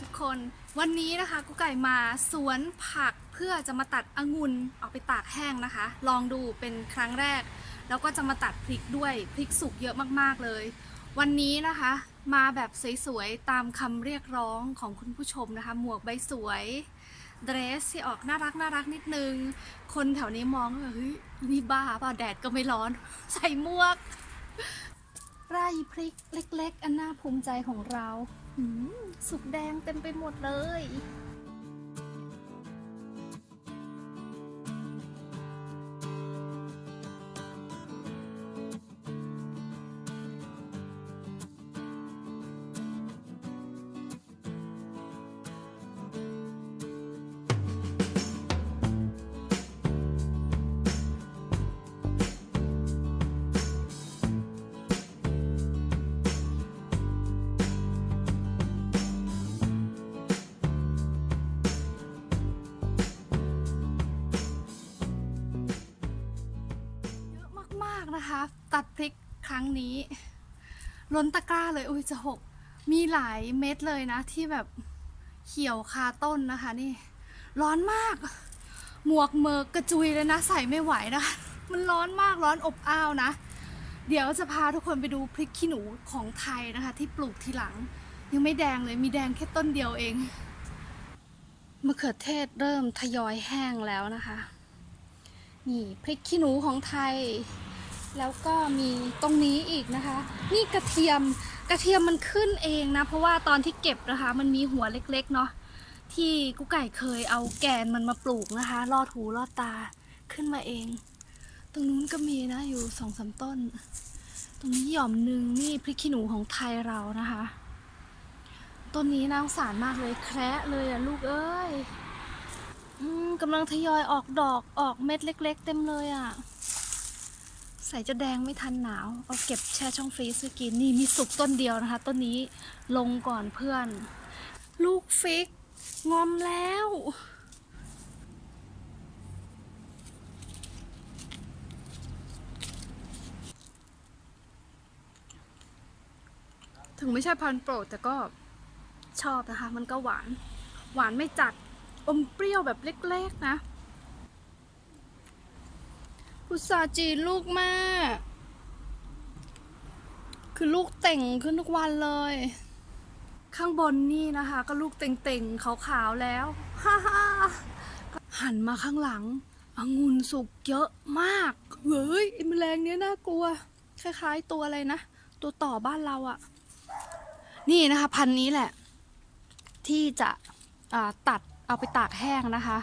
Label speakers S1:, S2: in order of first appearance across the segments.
S1: ทุกคนวันนี้นะคะกุ๊กไก่มาสวนผักเพื่อจะมาตัดองุ่นเอาไปตากแห้งนะคะ ลองดูเป็นครั้งแรก แล้วก็จะมาตัดพริกด้วยพริกสุกเยอะมากๆเลย วันนี้นะคะ มาแบบสวยๆตามคำเรียกร้องของคุณผู้ชมนะคะ หมวกใบสวยเดรสที่ออกน่ารักน่ารักนิดนึง คนแถวนี้มองว่าเฮ้ยนี่บ้าเปล่าแดดก็ไม่ร้อน ใส่หมวก ไร่พริกเล็กๆ อันน่าภูมิใจของเรา หืมสุกแดงเต็มไปหมดเลยเย ตัดพริกครั้งนี้ ล้นตะกร้าเลยอุ้ยจะหก มีหลายเม็ดเลยนะ ที่แบบเขียวคาต้นนะคะนี่ ร้อนมาก หมวกเมกกระจุยเลยนะ ใส่ไม่ไหวนะ มันร้อนมากร้อนอบอ้าวนะ เดี๋ยวจะพาทุกคนไปดูพริกขี้หนูของไทยนะคะ ที่ปลูกทีหลัง ยังไม่แดงเลยมีแดงแค่ต้นเดียวเองมะเขือเทศเริ่มทยอยแห้งแล้วนะคะ นี่พริกขี้หนูของไทย แล้วก็มีตรงนี้อีกนะคะ นี่กระเทียมกระเทียมมันขึ้นเองนะ เพราะว่าตอนที่เก็บนะคะ มันมีหัวเล็กๆเนาะที่กุ๊กไก่เคยเอาแกนมันมาปลูกนะคะ ลอดหูลอดตาขึ้นมาเอง ตรงนู้นก็มีนะอยู่สองสามต้น ตรงนี้หย่อมหนึ่งนี่พริกขี้หนูของไทยเรานะคะ ต้นนี้น่าสงสารมากเลยแคระเลยอะลูกเอ้ยอกำลังทยอยออกดอกออกเม็ดเล็ก ๆ เต็มเลยอะ่ะ ใส่จะแดงไม่ทันหนาว เอาเก็บแช่ช่องฟรีซไว้กิน นี่มีสุกต้นเดียวนะคะ ต้นนี้ลงก่อนเพื่อน ลูกฟิก งอมแล้ว ถึงไม่ใช่พันธุ์โปรด แต่ก็ชอบนะคะ มันก็หวาน หวานไม่จัด อมเปรี้ยวแบบเล็ก ๆ นะ พุทราจีนลูกแม่ คือลูกเต่งขึ้นทุกวันเลย ข้างบนนี่นะคะ ก็ลูกเต่งๆขาวๆแล้วฮ่าฮหันมาข้างหลังองุ่นสุกเยอะมากเฮ้ยไอ้แมลงเนี้ยน่ากลัว คล้ายๆตัวอะไรนะ ตัวต่อบ้านเราอะนี่นะคะ พันนี้แหละ ที่จะตัดเอาไปตากแห้งนะคะ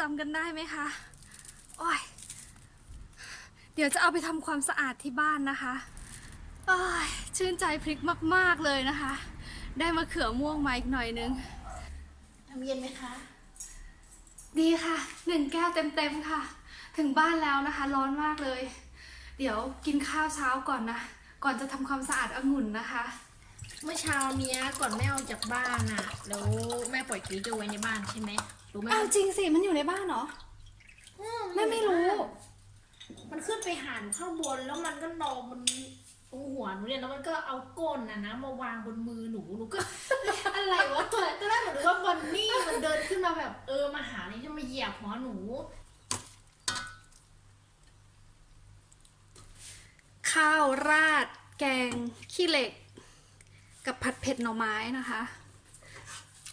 S1: จำกันได้ไหมคะ โอ้ย เดี๋ยวจะเอาไปทำความสะอาดที่บ้านนะคะโอ้ยชื่นใจพริกมาก ๆ เลยนะคะ ได้มะเขือม่วงมาอีกหน่อยนึง
S2: น้ำเย็นไหมคะ
S1: ดีค่ะหนึ่งแก้วเต็ม ๆ ค่ะ ถึงบ้านแล้วนะคะ ร้อนมากเลย เดี๋ยวกินข้าวเช้าก่อนนะ ก่อนจะทำความสะอาดองุ่นนะคะ
S2: เมื่อเช้าเนี้ยก่อนแม่ออกจากบ้านอะแล้วแม่ปล่อยกิ๊กเอาไว้ในบ้านใช่ไหมรู้ไหม
S1: อ้าวจริงสิมันอยู่ในบ้านเหรอ
S2: อื
S1: แม่ไม่รู้
S2: มันขึ้นไปหันข้างบนแล้วมันก็นอนบนตรงหัวหนูเนี่ยแล้วมันก็เอาก้นน่ะนะมาวางบนมือหนูหนูก็ อะไรวะตัวตอนแรกหนูนึกว่าบอนนี่มันเดินขึ้นมาแบบเออมาหานี่จะมาเหยียบหัวหนู
S1: ข้าวราด แกงขี้เหล็ก กับผัดเผ็ดหน่อไม้นะคะ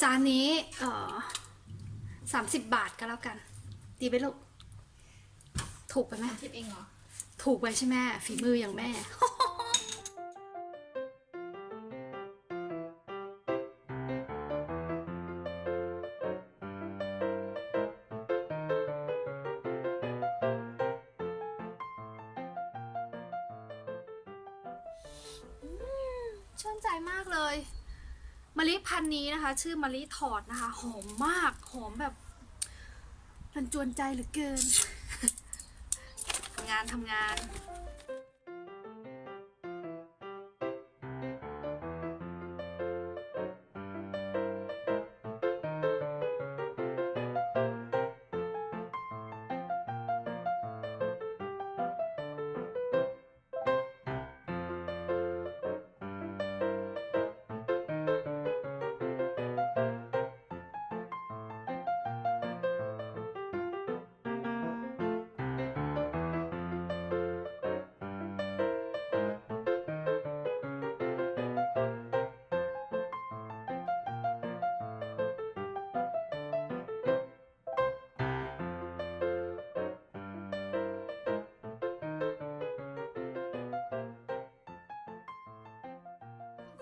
S1: จานนี้เอ่อสามสิบบาทก็แล้วกัน ดีไหมลูก ถูกไปไหม
S2: คิดเองเหรอ
S1: ถูกไปใช่ไหมฝีมืออย่างแม่ ชื่นใจมากเลยมะลิพันธุ์นี้นะคะ ชื่อมะลิถอดนะคะ หอมมากหอมแบบรันจวนใจเหลือเกินทำงานทำงาน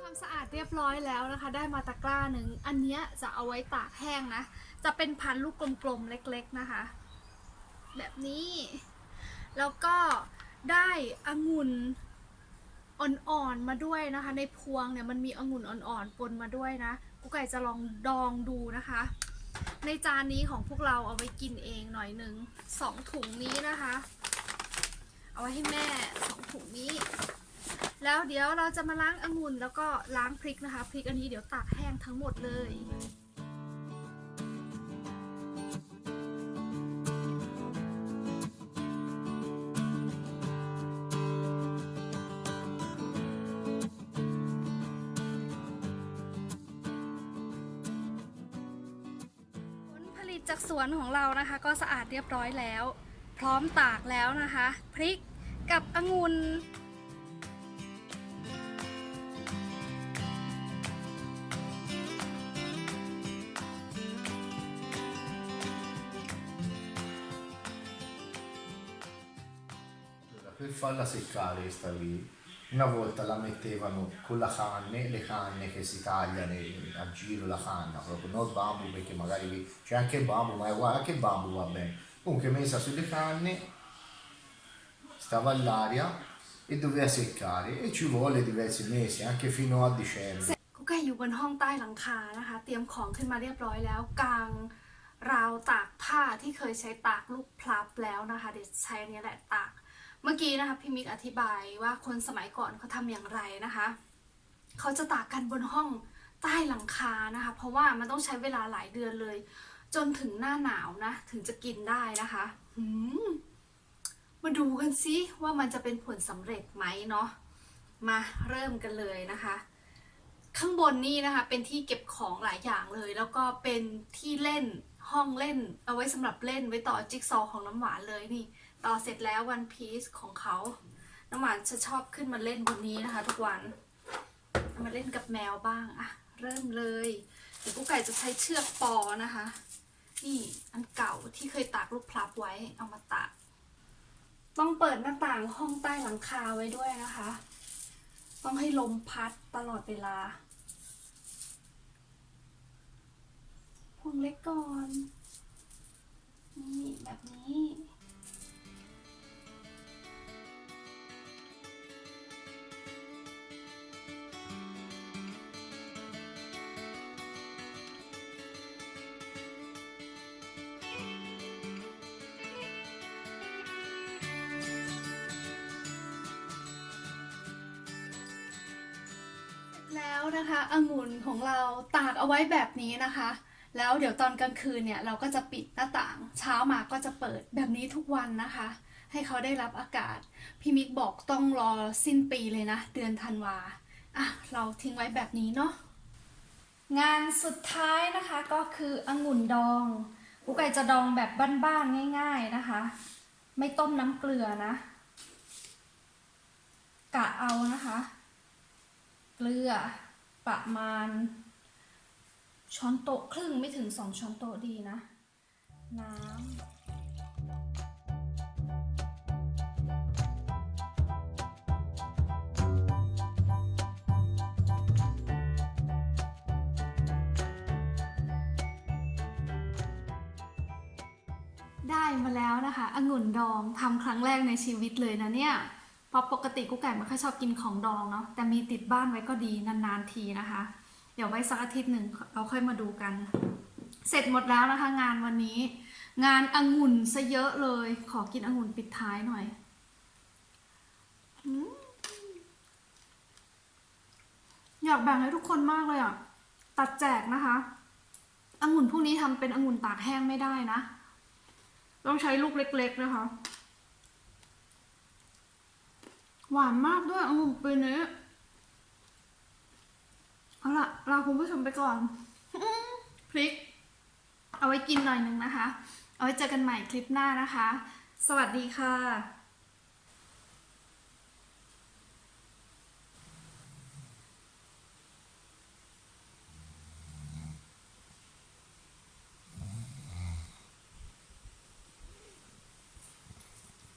S1: ความสะอาดเรียบร้อยแล้วนะคะ ได้มาตะกร้าหนึ่งอันเนี้ยจะเอาไว้ตากแห้งนะ จะเป็นพันลูกกลมๆเล็กๆนะคะ แบบนี้ แล้วก็ได้องุ่นอ่อนๆมาด้วยนะคะ ในพวงเนี่ยมันมีองุ่นอ่อนๆปนมาด้วยนะกุ๊กไก่จะลองดองดูนะคะ ในจานนี้ของพวกเราเอาไว้กินเองหน่อยหนึ่งสองถุงนี้นะคะ เอาไว้ให้แม่สองถุงนี้ แล้วเดี๋ยวเราจะมาล้างองุ่นแล้วก็ล้างพริกนะคะ พริกอันนี้เดี๋ยวตากแห้งทั้งหมดเลยผลผลิตจากสวนของเรานะคะ ก็สะอาดเรียบร้อยแล้ว พร้อมตากแล้วนะคะ พริกกับองุ่น
S3: per farla seccare questa lì, una volta la mettevano con la canne, le canne che si tagliano a giro la canna, proprio non il bambù perché magari lì c'è anche il bambù, ma è uguale, anche il bambù va bene. Comunque messa sulle canne, stava all'aria e doveva seccare e ci vuole diversi mesi, anche fino a dicembre.
S1: กุ๊กไก่อยู่บนห้องใต้หลังคานะคะ เตรียมของขึ้นมาเรียบร้อยแล้ว กลางราวตากผ้าที่เคยใช้ตากลูกพลับแล้วนะคะ เดี๋ยวใช้อันนี้แหละตาก เมื่อกี้นะคะพี่มิกอธิบายว่าคนสมัยก่อนเขาทำอย่างไรนะคะ เขาจะตากกันบนห้องใต้หลังคานะคะ เพราะว่ามันต้องใช้เวลาหลายเดือนเลย จนถึงหน้าหนาวนะ ถึงจะกินได้นะคะมมาดูกันซิว่ามันจะเป็นผลสำเร็จไหมเนาะมาเริ่มกันเลยนะคะ ข้างบนนี่นะคะ เป็นที่เก็บของหลายอย่างเลย แล้วก็เป็นที่เล่นห้องเล่น เอาไว้สำหรับเล่นไว้ต่อจิ๊กซอว์ของน้ำหวานเลยนี่ ต่อเสร็จแล้ววันพีซของเขาน้ำหวานจะชอบขึ้นมาเล่นบนนี้นะคะ ทุกวันมาเล่นกับแมวบ้างอะเริ่มเลยเดี๋ยวกุ๊กไก่จะใช้เชือกปอนะคะ นี่อันเก่าที่เคยตากลูกพลับไว้เอามาตากต้องเปิดหน้าต่างห้องใต้หลังคาไว้ด้วยนะคะ ต้องให้ลมพัดตลอดเวลาพวงเล็กก่อน นี่แบบนี้ นะคะองุ่นของเราตากเอาไว้แบบนี้นะคะ แล้วเดี๋ยวตอนกลางคืนเนี่ยเราก็จะปิดหน้าต่าง เช้ามาก็จะเปิดแบบนี้ทุกวันนะคะ ให้เขาได้รับอากาศ พี่มิกบอกต้องรอสิ้นปีเลยนะ เดือนธันวาอะเราทิ้งไว้แบบนี้เนาะงานสุดท้ายนะคะก็คือองุ่นดองกุ๊กไก่จะดองแบบบ้านๆง่าย ๆนะคะ ไม่ต้มน้ำเกลือนะ กะเอานะคะ เกลือ ประมาณ ช้อนโต๊ะครึ่งไม่ถึงสองช้อนโต๊ะดีนะ น้ำได้มาแล้วนะคะองุ่นดองทำครั้งแรกในชีวิตเลยนะเนี่ย เพราะปกติกุ๊กไก่ไม่ค่อยชอบกินของดองเนาะแต่มีติดบ้านไว้ก็ดีนานๆทีนะคะ เดี๋ยวไว้สักอาทิตย์หนึ่งเราค่อยมาดูกัน เสร็จหมดแล้วนะคะ งานวันนี้ งานองุ่นซะเยอะเลย ขอกินองุ่นปิดท้ายหน่อยอยากแบ่งให้ทุกคนมากเลยอะ ตัดแจกนะคะองุ่นพวกนี้ทำเป็นองุ่นตากแห้งไม่ได้นะ ต้องใช้ลูกเล็กๆนะคะ หวานมากด้วยองุ่นปีนี้เอาล่ะลาคุณผู้ชมไปก่อน พริก เอาไว้กินหน่อยหนึ่งนะคะ เอาไว้เจอกันใหม่คลิปหน้านะคะ สวัสดีค่ะ